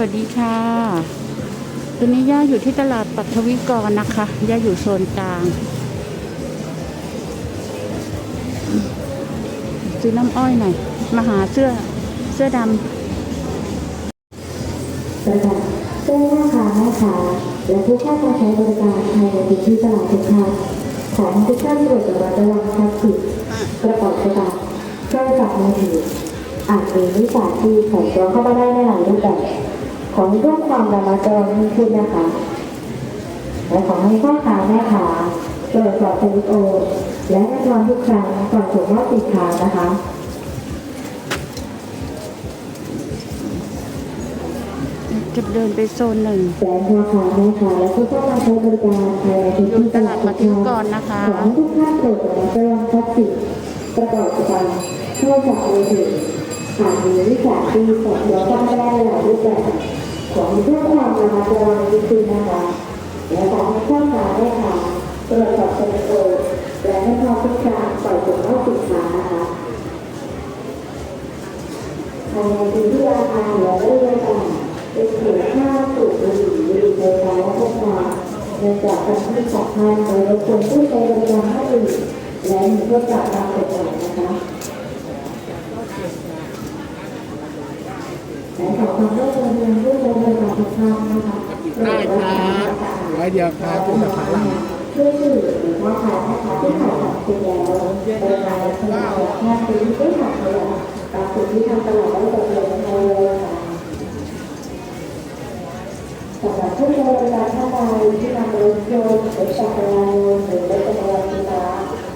วัสดีค่ะ ตอนนี้ย่าอยู่ที่ตลาดปัทวิกรนะคะ ย่าอยู่โซนกลาง ซื้อน้ำอ้อยหน่อย มาหาเสื้อเสื้อดประกาศแจ้งพ่อค้าแม่ค้าและผู้เข้ามาใช้บริการภายในพื้นที่ตลาดทุกท่านขอให้ทุกท่านโปรดระมัดระวังทรัพย์สินกระเป๋าสตางค์โทรศัพท์มือถืออาจมีวิสาชีพแฝงตัวเข้ามาได้ในหลายรูปแบบ ขอให้เพิ่มความระมัดระวังยิ่งขึ้นนะคะ และขอให้พ่อค้าแม่ค้าตรวจสอบสลิปโอนและแน่นอนทุกครั้งก่อนส่งมอบสินค้านะคะำจะเดินไปโซนหนึ่งแจ้งพ่อค้าแม่ค้าและผู้เข้ามาใช้บริการภายในพื้นอยู่ที่ตตลาลาดดปัทุทกวิกท่านรนะคะขอให้ทุกท่านโปรดระมัดระวังทรัพย์สินประกอบการโทรศัพท์มือถือ อาจมีวิสาชีพแฝงตัวเข้ามได้หลายรูปแบบขอให้เพิ่มความระมัดระวังยิ่งขึ้นะคะและขอให้พ่อค้าแม่ค้าตรวจสอบสลิปโอนและให้พร้อมทุกครั้งก่อนส่งมอบสินค้านะคะภายในพื้นที่อาคารและบริเวณต่างเป็นเขตห้าสูบบุหรี่บุหรี่ไฟฟ้าและพวกเราเนื่องจากการที่สำคัญโดยรบกวนผู้ใช้บริการท่านอื่นและมีโทษปรับตามกฎหมายนะคะ และขอความร่วมมือยังผู้ใช้บริการทุกท่านนะคะได้ครับร้อยเดียวครับคุณสาหร่ายเพื่อสื่อหรือว่าขายนะคะที่ขายของจริงแล้วบริการและสนับสนุนงานซื้อไม่ขาดขยะตามสิ่งที่ทางตลาดได้ตกลงในเวลาสำหรับผู้ใช้บริการท่านใดที่นำรถยนต์รถจักรยานยนต์หรือรถจักรยานยนต์มา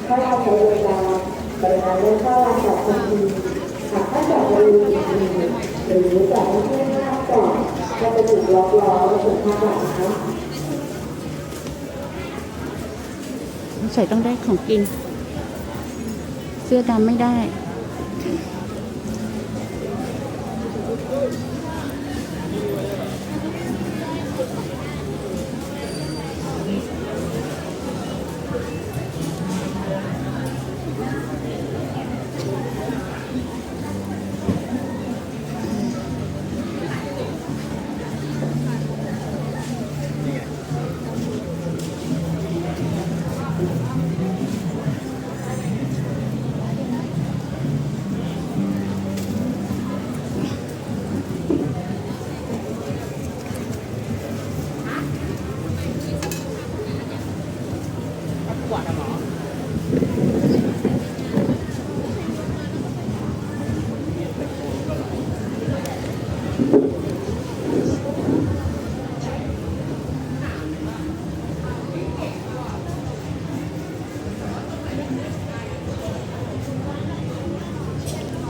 เข้ามาใช้บริการบริการเรื่องเข้าลานจอดทันทีหากถ้าจอดบริเวณอื่น หรือจอดในที่ห้ามจอดก็จะถูกล็อกล้อและถูกค่าปรับนะคะใส่ต้องได้ของกิน เสื้อดำไม่ได้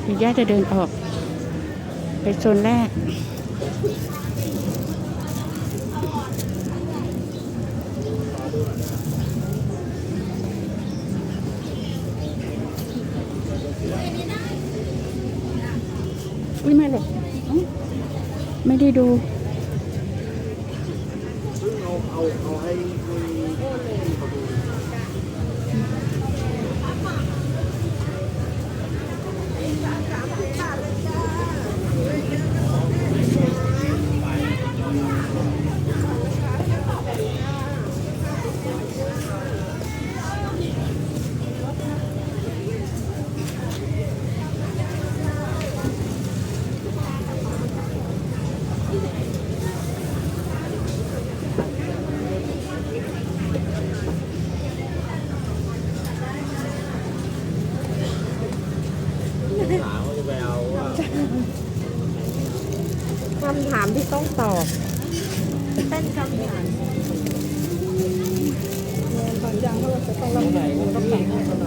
เดี๋ยวย่าจะเดินออก ไปโซนแรกอุ้ยไม่เลยไม่ได้ดู เอา เอา เอาให้ ต้องตอบเป็นคำถามหอย่างก็จะต้อง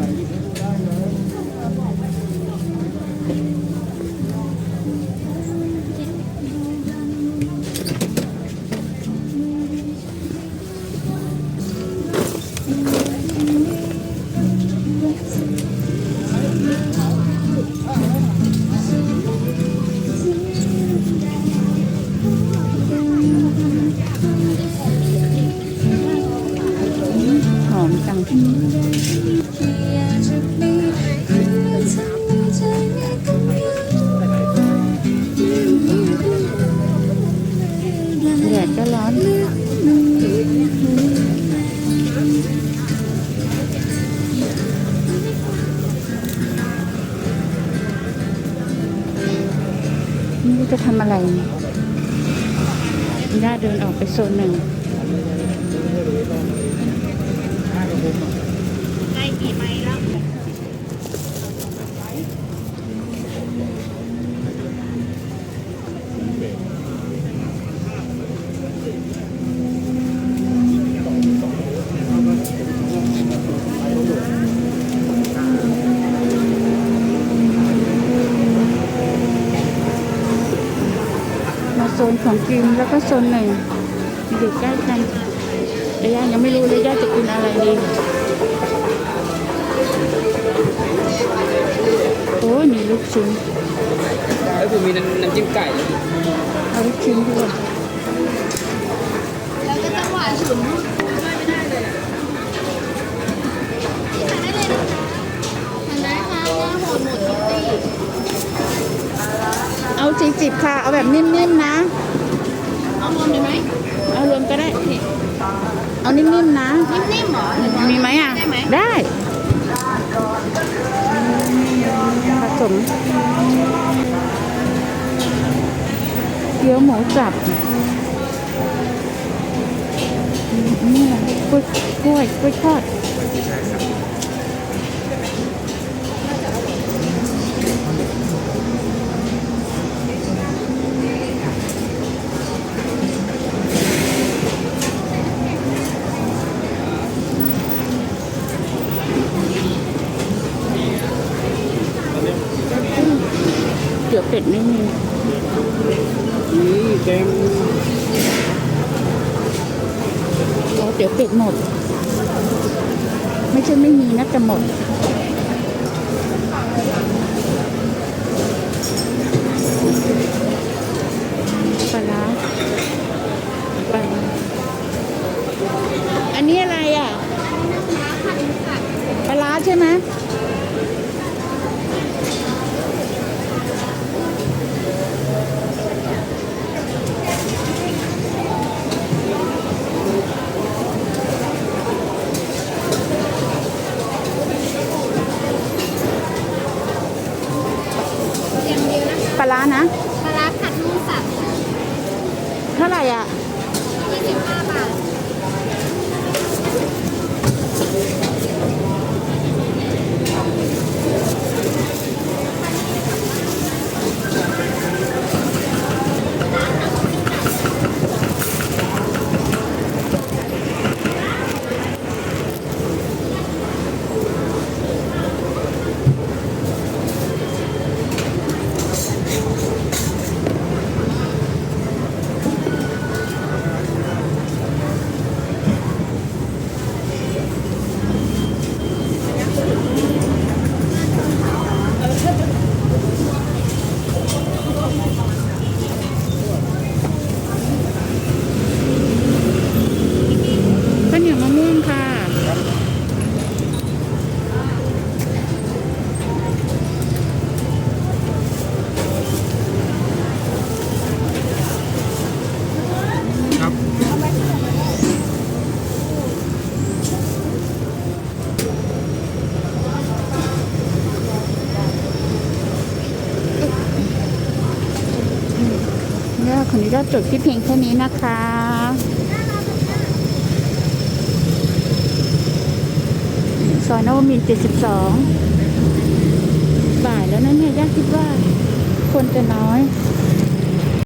ไม่รู้จะทำอะไรย่าเดินออกไปโซนหนึ่งได้กี่ไม้แล้ว มาโซน ของกินแล้วก็โซนหนึ่งอยู่ใกล้กันแต่ย่ายังไม่รู้เลยย่าจะกินอะไรดีโอ้ยมีลูกชิ้นแล้วคือมีน้ำน้ำจิ้มไก่เอาลูกชิ้นด้วยแล้วก็จังหวะฉุนไม่ได้เลยทานได้เลยนะคะทานได้ค่ะหน้าโหดหมดคิตตี้เอาจีจิบค่ะ เอาแบบนิ่มๆนะ เอารวมเลยไหม เอารวม ก็ได้เอานิ่มๆนะ นิ่มๆเหรอหรือว่ามีไหมอะ ได้ไหมได้ ผสมเกี๊ยวหมูสับนี่อะไรกล้วยกล้วยกล้วยทอด เดี๋ยวเป็ดไม่มีนี่เต็มโอ้เดี๋ยวเป็ดหมด ไม่ใช่ไม่มีนะแต่หมด ขออนุญาตจบที่เพียงแค่นี้นะคะซอยนวมิน 72 บ่ายแล้วนะเนี่ยย่าคิดว่าคนจะน้อย